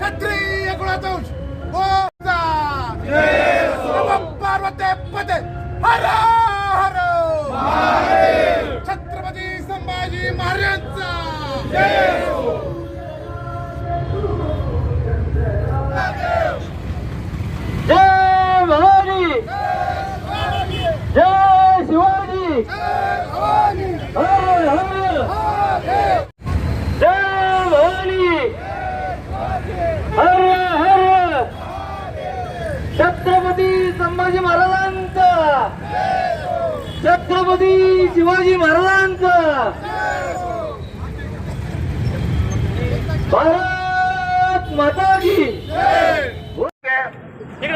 क्षत्रिय कुळातोष हो, पार्वते पते. हर हर. छत्रपती संभाजी महाराजांचा. जय महाराजी जय संभाजी महाराजांचा. छत्रपती शिवाजी महाराजांचा. भारत माता की.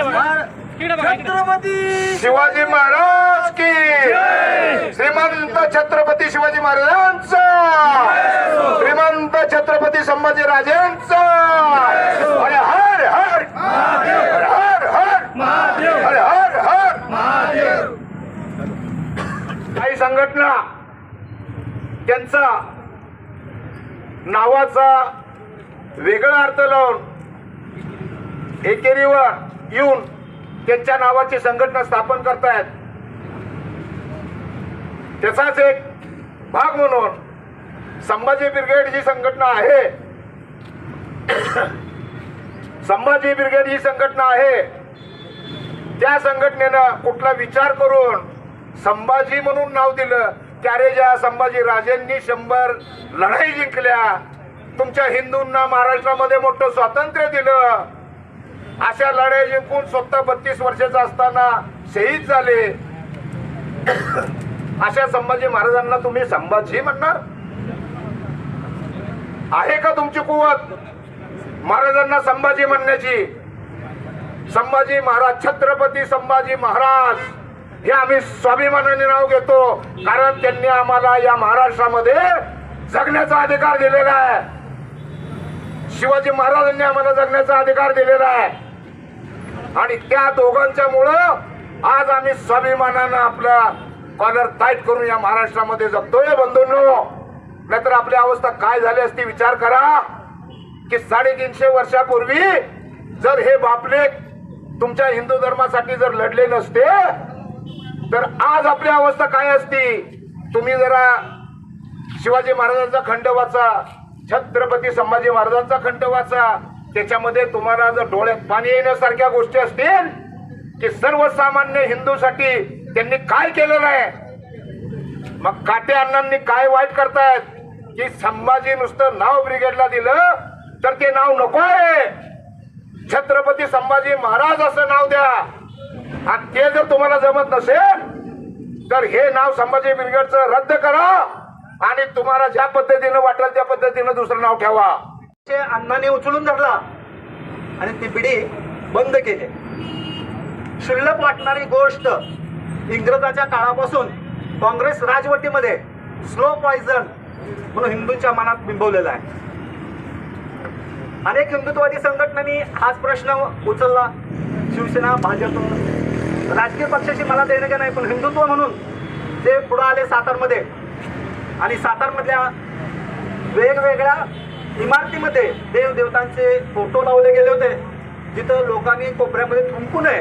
भार- छत्रपती शिवाजी महाराज की. श्रीमंत छत्रपती शिवाजी महाराजांचा. श्रीमंत छत्रपती संभाजी राजांचा. अरे हर हर हर. हर हर अरे हर हर काही संघटना त्यांचा नावाचा वेगळा अर्थ लावून एकेरीवर येऊन त्यांच्या नावाची संघटना स्थापन करतायत. त्याचाच एक भाग म्हणून संभाजी ब्रिगेड जी संघटना आहे. संभाजी ब्रिगेड ही संघटना आहे. त्या संघटनेनं कुठला विचार करून संभाजी म्हणून नाव दिलं. त्यारे ज्या संभाजी राजेंनी शंभर लढाई जिंकल्या तुमच्या हिंदूंना महाराष्ट्रामध्ये मोठं स्वातंत्र्य दिलं. अशा लढाई जिंकून स्वतः बत्तीस वर्षाचा असताना शहीद झाले. अशा संभाजी महाराजांना तुम्ही संभाजी म्हणणार? आहे का तुमची कुवत? महाराजांना संभाजी म्हणण्याची. संभाजी महाराज छत्रपती संभाजी महाराज. हे आम्ही स्वाभिमानाने नाव घेतो कारण त्यांनी आम्हाला या महाराष्ट्रामध्ये जगण्याचा अधिकार दिलेला आहे. शिवाजी महाराजांनी आम्हाला जगण्याचा अधिकार दिलेला आहे. आणि त्या दोघांच्या मुळं आज आम्ही स्वाभिमानानं आपला कॉलर टाईट करून या महाराष्ट्रामध्ये जगतोय बंधूंनो. नाहीतर आपली अवस्था काय झाली असती विचार करा की साडेतीनशे वर्षापूर्वी जर हे बापले तुमच्या हिंदू धर्मासाठी जर लढले नसते तर आज आपली अवस्था काय असती? तुम्ही जरा शिवाजी महाराजांचा खंड वाचा छत्रपती संभाजी महाराजांचा खंड वाचा. त्याच्यामध्ये तुम्हाला जर डोळ्यात पाणी येण्यासारख्या गोष्टी असतील की सर्वसामान्य हिंदूसाठी त्यांनी काय केलेलं आहे? मग काटे अण्णांनी काय वाईट करतायत? की संभाजी नुसतं नाव ब्रिगेडला दिलं तर ते नाव नको आहे. छत्रपती संभाजी महाराज असं नाव द्या. आणि ते जर तुम्हाला जमत नसेल तर हे नाव संभाजी ब्रिगेडचं रद्द करा आणि तुम्हाला ज्या पद्धतीनं वाटेल त्या पद्धतीनं दुसरं नाव ठेवा. ते अण्णाने उचलून धरला आणि ती पिढी बंद केली. क्षुल्लक वाटणारी गोष्ट इंग्रजाच्या काळापासून काँग्रेस राजवटीमध्ये स्लो पॉयझन म्हणून हिंदूंच्या मनात बिंबवलेला आहे. अनेक हिंदुत्ववादी संघटनांनी हाच प्रश्न उचलला. शिवसेना भाजप राजकीय पक्षाशी मला देणं का नाही पण हिंदुत्व म्हणून ते पुढं आले सातारमध्ये. आणि सातारमधल्या वेगवेगळ्या इमारतीमध्ये देवदेवतांचे फोटो लावले गेले होते. जिथं लोकांनी कोपऱ्यामध्ये थुंकू नये.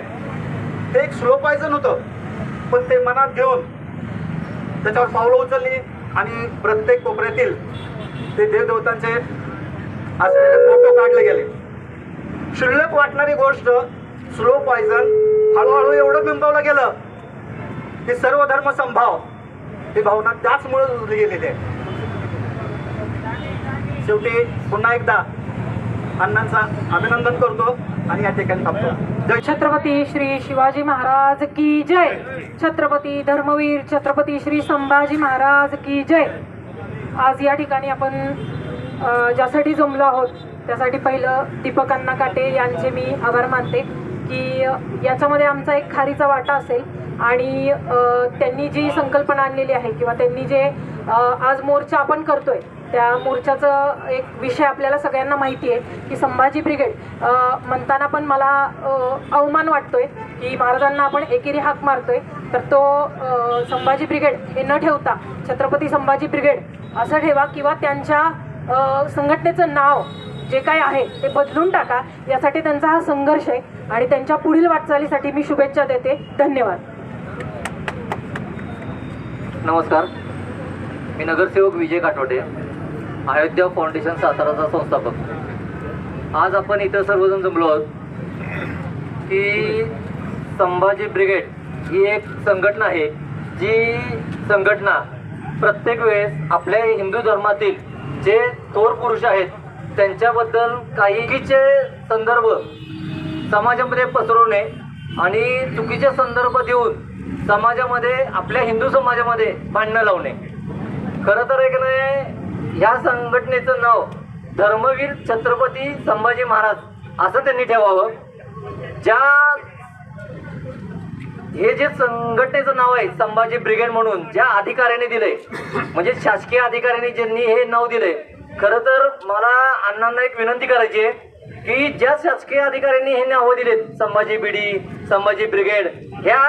ते एक स्लो होतं. पण ते मनात घेऊन त्याच्यावर पावलं उचलली आणि प्रत्येक कोपऱ्यातील ते देवदेवतांचे असलेले फोटो काढले गेले. क्षुल्लक वाटणारी गोष्ट स्लो पॉयझन हळूहळू एवढं बिंबवलं गेलं की सर्व धर्म संभाव. ही भावना त्याचमुळे रुजली गेलेली आहे. शेवटी पुन्हा एकदा अण्णांचा अभिनंदन करतो आणि या ठिकाणी थांबतो. जय छत्रपती श्री शिवाजी महाराज की जय. छत्रपती धर्मवीर छत्रपती श्री संभाजी महाराज की जय. आज या ठिकाणी आपण ज्यासाठी जमलो आहोत त्यासाठी पहिलं दीपक अण्णा काटे यांचे मी आभार मानते की याच्यामध्ये आमचा एक खारीचा वाटा असेल आणि त्यांनी जी संकल्पना आणलेली आहे किंवा त्यांनी जे आज मोर्चा आपण करतोय त्या मोर्चाचं एक विषय आपल्याला सगळ्यांना माहिती आहे की संभाजी ब्रिगेड म्हणताना पण मला अवमान वाटतोय की महाराजांना आपण एकेरी हाक मारतोय तर तो संभाजी ब्रिगेड हे न ठेवता छत्रपती संभाजी ब्रिगेड असं ठेवा किंवा त्यांच्या संघटनेचं नाव जे काय आहे ते बदलून टाका. यासाठी त्यांचा हा संघर्ष आहे आणि त्यांच्या पुढील वाटचालीसाठी मी शुभेच्छा देते. धन्यवाद. नमस्कार. मी नगरसेवक विजय काठोटे अयोध्या फाउंडेशन साताराचा संस्थापक. आज आपण इथं सर्वजण जमलो आहोत की संभाजी ब्रिगेड ही एक संघटना आहे जी संघटना प्रत्येक वेळेस आपल्या हिंदू धर्मातील जे थोर पुरुष आहेत त्यांच्याबद्दल काही चुकीचे संदर्भ समाजामध्ये पसरवणे आणि चुकीचे संदर्भ देऊन समाजामध्ये आपल्या हिंदू समाजामध्ये भांडणं लावणे. खरं तर एक नाही ह्या संघटनेचं नाव धर्मवीर छत्रपती संभाजी महाराज असं त्यांनी ठेवावं ज्या हे जे संघटनेचं नाव आहे संभाजी ब्रिगेड म्हणून ज्या अधिकाऱ्याने दिले म्हणजे शासकीय अधिकाऱ्यांनी ज्यांनी हे नाव दिले खरं तर मला अण्णांना एक विनंती करायची आहे की ज्या शासकीय अधिकाऱ्यांनी हे नावं दिलेत संभाजी बिडी संभाजी ब्रिगेड ह्या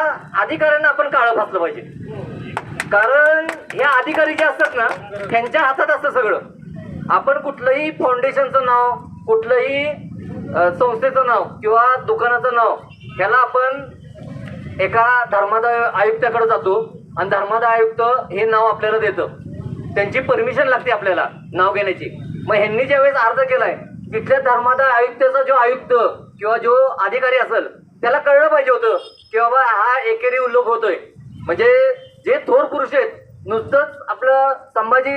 अधिकाऱ्यांना आपण काळं फासलं पाहिजे. कारण ह्या अधिकारी जे असतात ना त्यांच्या हातात असतं सगळं. आपण कुठलंही फाउंडेशनचं नाव कुठलंही संस्थेचं नाव किंवा दुकानाचं नाव ह्याला आपण एका धर्मादाय आयुक्ताकडे जातो आणि धर्मादाय आयुक्त हे नाव आपल्याला देतं. त्यांची परमिशन लागते आपल्याला नाव घेण्याची. मग ह्यांनी ज्यावेळेस अर्ज केलाय तिथल्या धर्मादाय आयुक्ताचा जो आयुक्त किंवा जो अधिकारी असेल त्याला कळलं पाहिजे होतं की बाबा हा एकेरी उल्लोख होतोय. म्हणजे जे थोर पुरुष आहेत नुसतंच आपलं संभाजी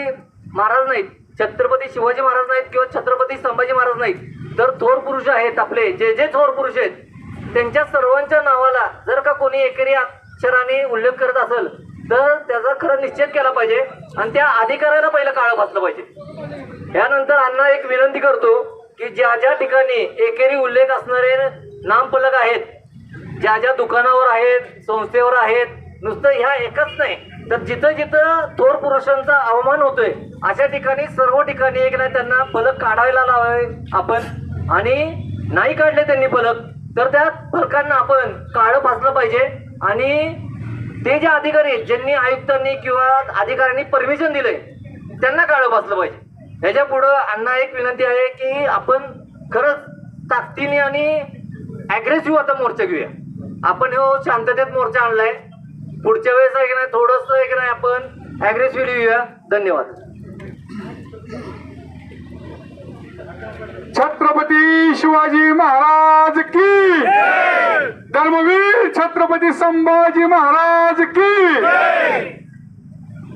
महाराज नाहीत छत्रपती शिवाजी महाराज नाहीत किंवा छत्रपती संभाजी महाराज नाहीत तर थोर पुरुष आहेत आपले जे जे थोर पुरुष आहेत त्यांच्या सर्वांच्या नावाला जर का कोणी एकेरी अक्षराने उल्लेख करत असेल तर त्याचा खरं निश्चित केला पाहिजे आणि त्या अधिकाऱ्याला पहिलं काळं भासलं पाहिजे. यानंतर अण्णा एक विनंती करतो की ज्या ज्या ठिकाणी एकेरी उल्लेख असणारे नामफलक आहेत ज्या ज्या दुकानावर आहेत संस्थेवर आहेत नुसतं ह्या एकच नाही तर जिथं जिथं थोर पुरुषांचा अवमान होतोय अशा ठिकाणी सर्व ठिकाणी एक नाही त्यांना फलक काढायला लावावे आपण. आणि नाही काढले त्यांनी फलक तर त्या फलकांना आपण काळं फासलं पाहिजे आणि ते जे अधिकारी आहेत ज्यांनी आयुक्तांनी किंवा अधिकाऱ्यांनी परमिशन दिलंय त्यांना काळं फासलं पाहिजे. ह्याच्या पुढं अण्णा एक विनंती आहे की आपण खरंच ताकदीने आणि ॲग्रेसिव्ह आता मोर्चा घेऊया. आपण हो शांततेत मोर्चा आणलाय. पुढच्या वेळेस आहे की नाही थोडंसं आहे की नाही आपण ॲग्रेसिव्ह लिहूया धन्यवाद. छत्रपती शिवाजी महाराज की? धर्मवीर छत्रपती संभाजी महाराज की?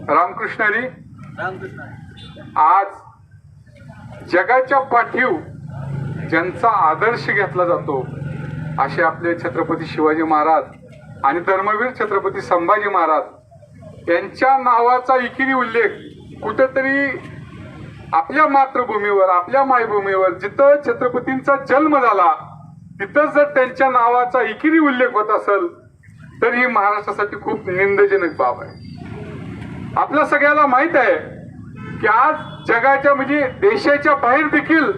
रामकृष्णाने आज जगाच्या पाठीव ज्यांचा आदर्श घेतला जातो असे आपले छत्रपती शिवाजी महाराज आणि धर्मवीर छत्रपती संभाजी महाराज यांच्या नावाचा इकिरी उल्लेख कुठेतरी आपल्या मातृभूमीवर आपल्या मायभूमीवर जिथं छत्रपतींचा जन्म झाला तिथं जर त्यांच्या नावाचा इकिरी उल्लेख होत असेल तर ही महाराष्ट्रासाठी खूप निंदजनक बाब आहे. आपल्या सगळ्याला माहीत आहे की आज जगाच्या म्हणजे देशाच्या बाहेर देखील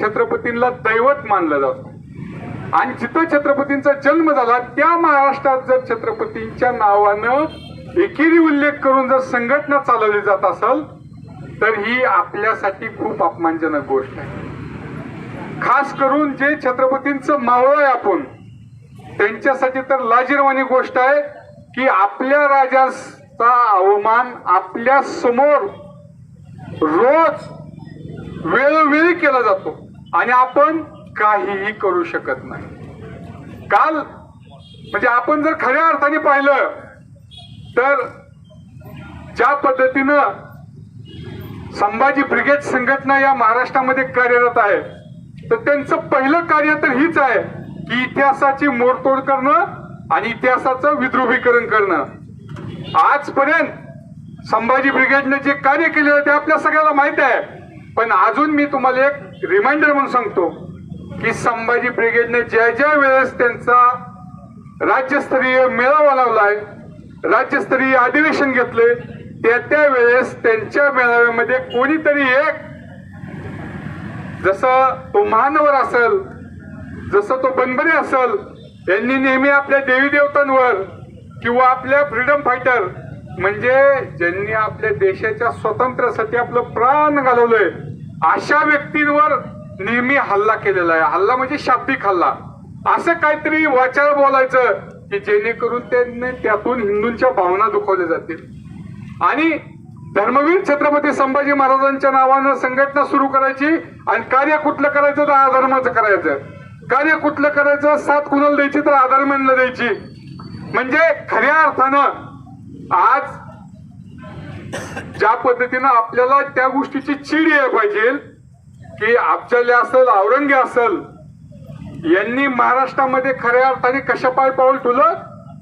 छत्रपतींना दैवत मानलं जातं. आणि जिथं छत्रपतींचा जन्म झाला त्या महाराष्ट्रात जर छत्रपतींच्या नावानं एकेरी उल्लेख करून जर संघटना चालवली जात असेल तर ही आपल्यासाठी खूप अपमानजनक गोष्ट आहे. खास करून जे छत्रपतींचं मावळ आहे आपण त्यांच्यासाठी तर लाजीरवाणी गोष्ट आहे की आपल्या राजाचा अवमान आपल्यासमोर रोज वेळोवेळी केला जातो आणि आपण काहीही करू शकत नाही. काल म्हणजे आपण जर खऱ्या अर्थाने पाहिलं तर ज्या पद्धतीनं संभाजी ब्रिगेड संघटना या महाराष्ट्रामध्ये कार्यरत आहे. तर त्यांचं पहिलं कार्य तर हीच आहे की इतिहासाची मोडतोड करणं आणि इतिहासाचं विद्रोहीकरण करणं. आजपर्यंत संभाजी ब्रिगेडने जे कार्य केलेलं ते आपल्या सगळ्याला माहीत आहे. पण अजून मी तुम्हाला एक रिमाइंडर म्हणून सांगतो की संभाजी ब्रिगेडने ज्या ज्या वेळेस त्यांचा राज्यस्तरीय मेळावा लावलाय राज्यस्तरीय अधिवेशन घेतले त्या त्या वेळेस त्यांच्या मेळाव्यामध्ये कोणीतरी एक जसं तो महानवर असेल जसं तो बनबरे असेल यांनी नेहमी आपल्या देवी देवतांवर किंवा आपल्या फ्रीडम फायटर म्हणजे ज्यांनी आपल्या देशाच्या स्वातंत्र्यासाठी आपलं प्राण घालवलंय अशा व्यक्तींवर नेहमी हल्ला केलेला आहे. हल्ला म्हणजे शाब्दिक हल्ला. असं काहीतरी वाचाळ बोलायचं की जेणेकरून त्यांनी त्यातून हिंदूंच्या भावना दुखवल्या जातील. आणि धर्मवीर छत्रपती संभाजी महाराजांच्या नावानं संघटना सुरू करायची आणि कार्य कुठलं करायचं तर आधर्माचं करायचं. कार्य कुठलं करायचं? सात कुणाला द्यायची तर अधर्मांना द्यायची. म्हणजे खऱ्या अर्थानं आज ज्या पद्धतीनं आपल्याला त्या गोष्टीची चीड यायला पाहिजे की अफजल असेल औरंगे असल यांनी महाराष्ट्रामध्ये खऱ्या अर्थाने कशा पाय पाऊल ठुलं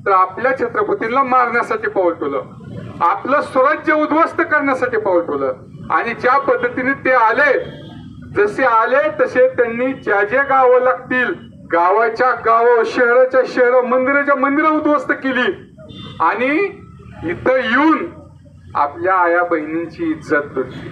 तर आपल्या छत्रपतींना मारण्यासाठी पाऊल ठुलं आपलं स्वराज्य उद्ध्वस्त करण्यासाठी पाऊल ठेवलं. आणि ज्या पद्धतीने ते आले जसे आले तसे त्यांनी ज्या ज्या गावं लागतील गावाच्या गावं शहराच्या शहर मंदिराच्या मंदिरं उद्ध्वस्त केली. आणि इथं येऊन आपल्या आया बहिणींची इज्जत लुटली